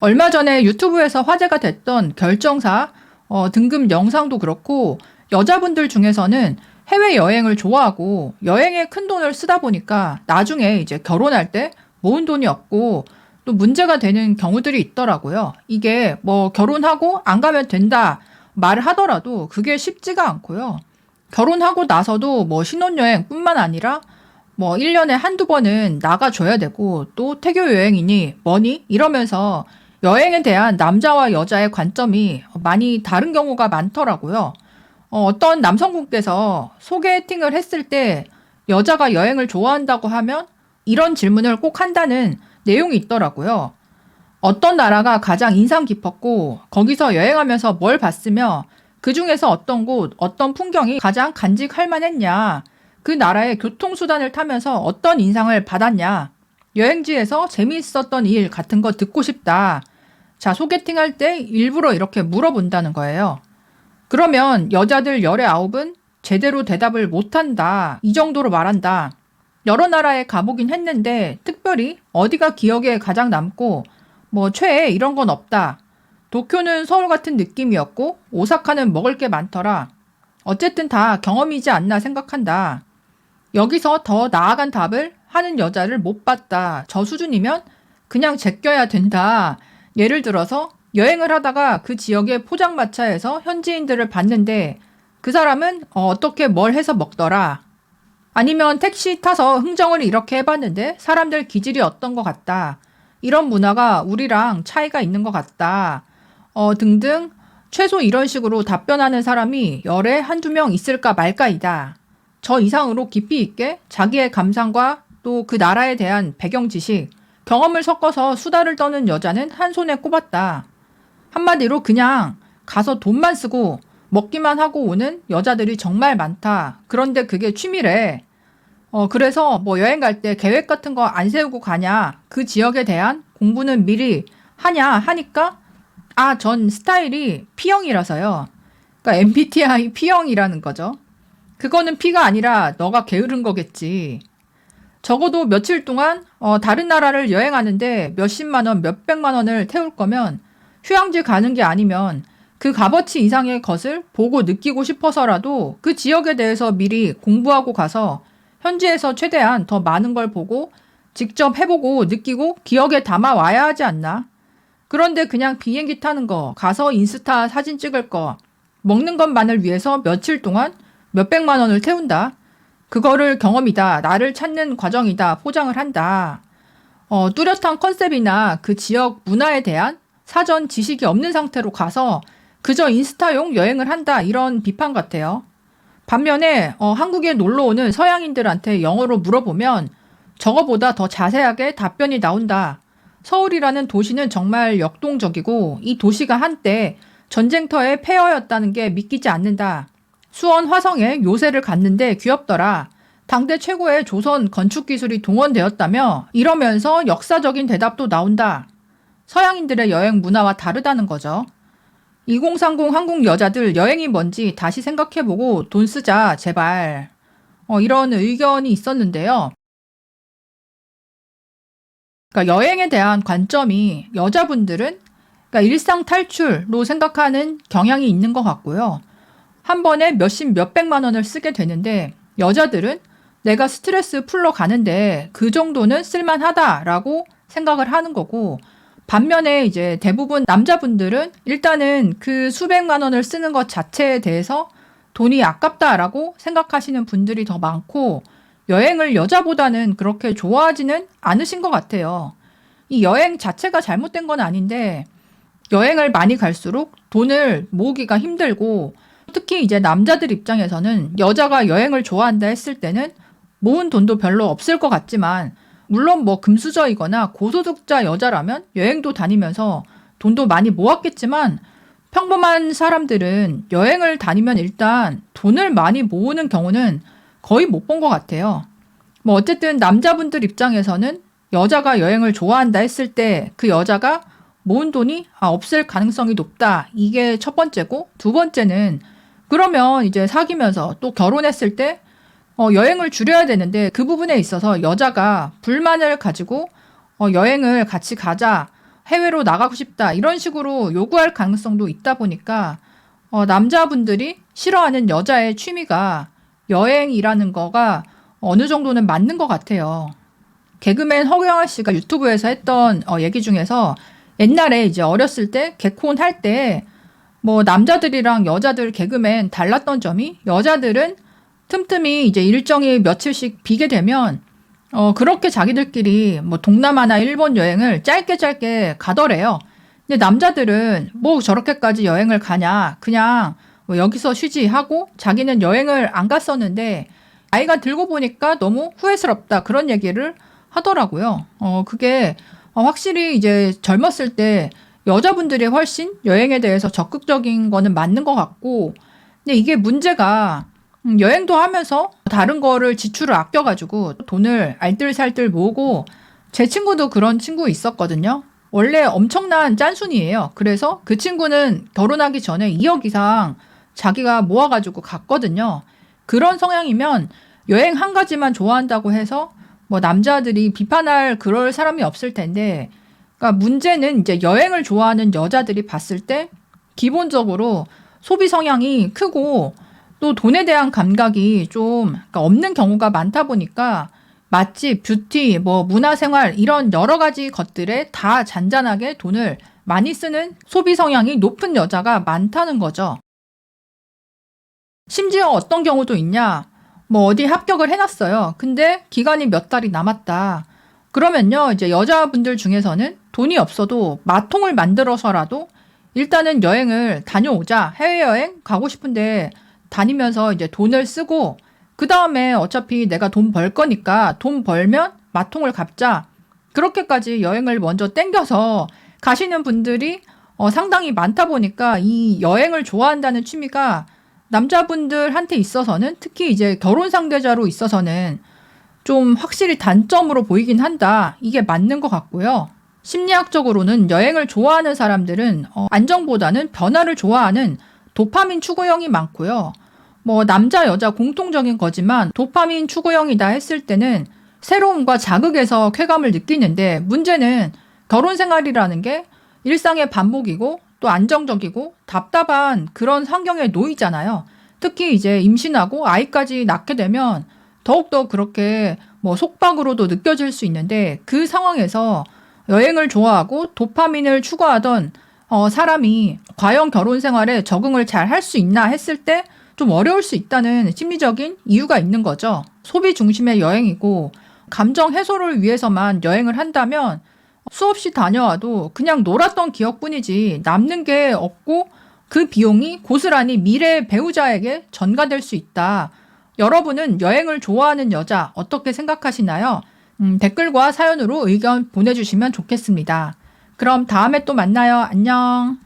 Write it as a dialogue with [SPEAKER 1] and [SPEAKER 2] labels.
[SPEAKER 1] 얼마 전에 유튜브에서 화제가 됐던 결정사 어, 등급 영상도 그렇고 여자분들 중에서는 해외 여행을 좋아하고 여행에 큰 돈을 쓰다 보니까 나중에 이제 결혼할 때 모은 돈이 없고 또 문제가 되는 경우들이 있더라고요. 이게 뭐 결혼하고 안 가면 된다 말을 하더라도 그게 쉽지가 않고요. 결혼하고 나서도 뭐 신혼여행뿐만 아니라 뭐 1년에 한두 번은 나가줘야 되고 또 태교 여행이니 뭐니 이러면서 여행에 대한 남자와 여자의 관점이 많이 다른 경우가 많더라고요. 어, 어떤 남성분께서 소개팅을 했을 때 여자가 여행을 좋아한다고 하면 이런 질문을 꼭 한다는 내용이 있더라고요. 어떤 나라가 가장 인상 깊었고 거기서 여행하면서 뭘 봤으며 그 중에서 어떤 곳, 어떤 풍경이 가장 간직할 만했냐, 그 나라의 교통수단을 타면서 어떤 인상을 받았냐, 여행지에서 재미있었던 일 같은 거 듣고 싶다. 자, 소개팅 할 때 일부러 이렇게 물어본다는 거예요. 그러면 여자들 열의 아홉은 제대로 대답을 못한다. 이 정도로 말한다. 여러 나라에 가보긴 했는데 특별히 어디가 기억에 가장 남고 뭐 최애 이런 건 없다. 도쿄는 서울 같은 느낌이었고 오사카는 먹을 게 많더라. 어쨌든 다 경험이지 않나 생각한다. 여기서 더 나아간 답을 하는 여자를 못 봤다. 저 수준이면 그냥 제껴야 된다. 예를 들어서 여행을 하다가 그 지역의 포장마차에서 현지인들을 봤는데 그 사람은 어, 어떻게 뭘 해서 먹더라. 아니면 택시 타서 흥정을 이렇게 해봤는데 사람들 기질이 어떤 것 같다. 이런 문화가 우리랑 차이가 있는 것 같다. 어, 등등 최소 이런 식으로 답변하는 사람이 열에 한두 명 있을까 말까이다. 저 이상으로 깊이 있게 자기의 감상과 또 그 나라에 대한 배경 지식, 경험을 섞어서 수다를 떠는 여자는 한 손에 꼽았다. 한마디로 그냥 가서 돈만 쓰고 먹기만 하고 오는 여자들이 정말 많다. 그런데 그게 취미래. 어, 그래서 뭐 여행 갈 때 계획 같은 거 안 세우고 가냐? 그 지역에 대한 공부는 미리 하냐? 하니까 아, 전 스타일이 P형이라서요. 그러니까 MBTI P형이라는 거죠. 그거는 P가 아니라 너가 게으른 거겠지. 적어도 며칠 동안 어, 다른 나라를 여행하는데 몇십만 원, 몇백만 원을 태울 거면 휴양지 가는 게 아니면 그 값어치 이상의 것을 보고 느끼고 싶어서라도 그 지역에 대해서 미리 공부하고 가서 현지에서 최대한 더 많은 걸 보고 직접 해보고 느끼고 기억에 담아 와야 하지 않나? 그런데 그냥 비행기 타는 거, 가서 인스타 사진 찍을 거, 먹는 것만을 위해서 며칠 동안 몇백만 원을 태운다. 그거를 경험이다. 나를 찾는 과정이다. 포장을 한다. 어, 뚜렷한 컨셉이나 그 지역 문화에 대한 사전 지식이 없는 상태로 가서 그저 인스타용 여행을 한다. 이런 비판 같아요. 반면에 어, 한국에 놀러 오는 서양인들한테 영어로 물어보면 저거보다 더 자세하게 답변이 나온다. 서울이라는 도시는 정말 역동적이고 이 도시가 한때 전쟁터의 폐허였다는 게 믿기지 않는다. 수원 화성에 요새를 갔는데 귀엽더라. 당대 최고의 조선 건축 기술이 동원되었다며 이러면서 역사적인 대답도 나온다. 서양인들의 여행 문화와 다르다는 거죠. 2030 한국 여자들 여행이 뭔지 다시 생각해보고 돈 쓰자, 제발. 어, 이런 의견이 있었는데요. 그러니까 여행에 대한 관점이 여자분들은 그러니까 일상 탈출로 생각하는 경향이 있는 것 같고요. 한 번에 몇십, 몇백만 원을 쓰게 되는데 여자들은 내가 스트레스 풀러 가는데 그 정도는 쓸만하다라고 생각을 하는 거고 반면에 이제 대부분 남자분들은 일단은 그 수백만 원을 쓰는 것 자체에 대해서 돈이 아깝다라고 생각하시는 분들이 더 많고 여행을 여자보다는 그렇게 좋아하지는 않으신 것 같아요. 이 여행 자체가 잘못된 건 아닌데 여행을 많이 갈수록 돈을 모으기가 힘들고 특히 이제 남자들 입장에서는 여자가 여행을 좋아한다 했을 때는 모은 돈도 별로 없을 것 같지만 물론 뭐 금수저이거나 고소득자 여자라면 여행도 다니면서 돈도 많이 모았겠지만 평범한 사람들은 여행을 다니면 일단 돈을 많이 모으는 경우는 거의 못 본 것 같아요. 뭐 어쨌든 남자분들 입장에서는 여자가 여행을 좋아한다 했을 때 그 여자가 모은 돈이 아, 없을 가능성이 높다. 이게 첫 번째고 두 번째는 그러면 이제 사귀면서 또 결혼했을 때 어, 여행을 줄여야 되는데 그 부분에 있어서 여자가 불만을 가지고 어, 여행을 같이 가자 해외로 나가고 싶다 이런 식으로 요구할 가능성도 있다 보니까 어, 남자분들이 싫어하는 여자의 취미가 여행이라는 거가 어느 정도는 맞는 것 같아요. 개그맨 허경환 씨가 유튜브에서 했던 어, 얘기 중에서 옛날에 이제 어렸을 때 개콘 할때 뭐 남자들이랑 여자들 개그맨 달랐던 점이 여자들은 틈틈이 이제 일정이 며칠씩 비게 되면 어 그렇게 자기들끼리 뭐 동남아나 일본 여행을 짧게 짧게 가더래요. 근데 남자들은 뭐 저렇게까지 여행을 가냐 그냥 뭐 여기서 쉬지 하고 자기는 여행을 안 갔었는데 아이가 들고 보니까 너무 후회스럽다 그런 얘기를 하더라고요. 어 그게 어, 확실히 이제 젊었을 때 여자분들이 훨씬 여행에 대해서 적극적인 거는 맞는 것 같고, 근데 이게 문제가 음, 여행도 하면서 다른 거를 지출을 아껴가지고 돈을 알뜰살뜰 모으고 제 친구도 그런 친구 있었거든요. 원래 엄청난 짠순이에요. 그래서 그 친구는 결혼하기 전에 2억 이상 자기가 모아가지고 갔거든요. 그런 성향이면 여행 한 가지만 좋아한다고 해서 뭐 남자들이 비판할 그럴 사람이 없을 텐데 그러니까 문제는 이제 여행을 좋아하는 여자들이 봤을 때 기본적으로 소비 성향이 크고 또 돈에 대한 감각이 좀 그러니까 없는 경우가 많다 보니까 맛집, 뷰티, 뭐 문화생활 이런 여러 가지 것들에 다 잔잔하게 돈을 많이 쓰는 소비 성향이 높은 여자가 많다는 거죠. 심지어 어떤 경우도 있냐? 뭐 어디 합격을 해놨어요. 근데 기간이 몇 달이 남았다. 그러면요, 이제 여자분들 중에서는 돈이 없어도 마통을 만들어서라도 일단은 여행을 다녀오자. 해외여행 가고 싶은데 다니면서 이제 돈을 쓰고 그 다음에 어차피 내가 돈 벌 거니까 돈 벌면 마통을 갚자. 그렇게까지 여행을 먼저 땡겨서 가시는 분들이 어, 상당히 많다 보니까 이 여행을 좋아한다는 취미가 남자분들한테 있어서는 특히 이제 결혼 상대자로 있어서는 좀 확실히 단점으로 보이긴 한다. 이게 맞는 것 같고요. 심리학적으로는 여행을 좋아하는 사람들은 어, 안정보다는 변화를 좋아하는 도파민 추구형이 많고요. 뭐 남자 여자 공통적인 거지만 도파민 추구형이다 했을 때는 새로움과 자극에서 쾌감을 느끼는데 문제는 결혼 생활이라는 게 일상의 반복이고 또 안정적이고 답답한 그런 환경에 놓이잖아요. 특히 이제 임신하고 아이까지 낳게 되면 더욱더 그렇게 뭐 속박으로도 느껴질 수 있는데 그 상황에서 여행을 좋아하고 도파민을 추구하던 어, 사람이 과연 결혼 생활에 적응을 잘 할 수 있나 했을 때 좀 어려울 수 있다는 심리적인 이유가 있는 거죠. 소비 중심의 여행이고 감정 해소를 위해서만 여행을 한다면 수없이 다녀와도 그냥 놀았던 기억뿐이지 남는 게 없고 그 비용이 고스란히 미래 배우자에게 전가될 수 있다. 여러분은 여행을 좋아하는 여자 어떻게 생각하시나요? 음, 댓글과 사연으로 의견 보내주시면 좋겠습니다. 그럼 다음에 또 만나요. 안녕.